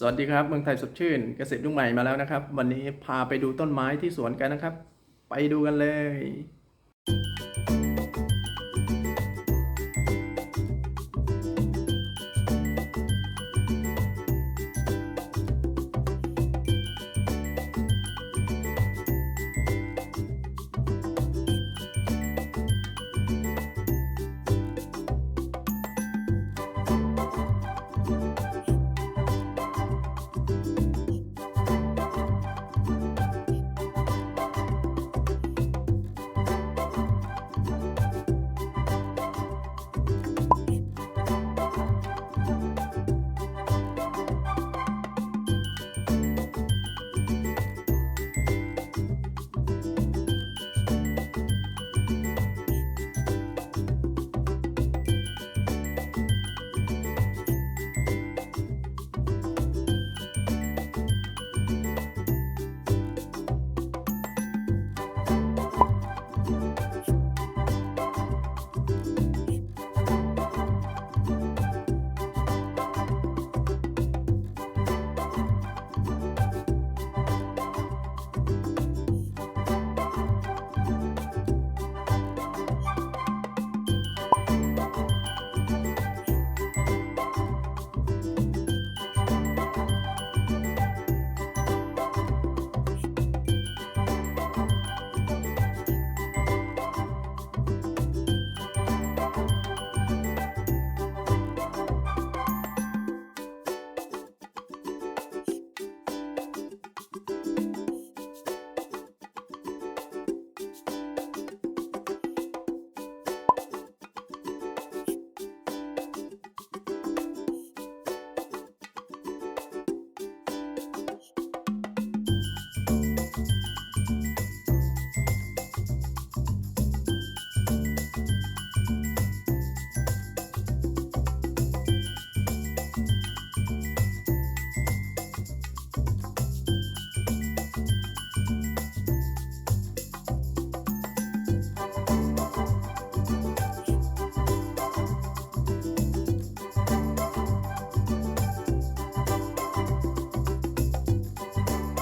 สวัสดีครับเมืองไทยสดชื่นเกษตรรุ่งใหม่มาแล้วนะครับ วันนี้พาไปดูต้นไม้ที่สวนกันนะครับ ไปดูกันเลย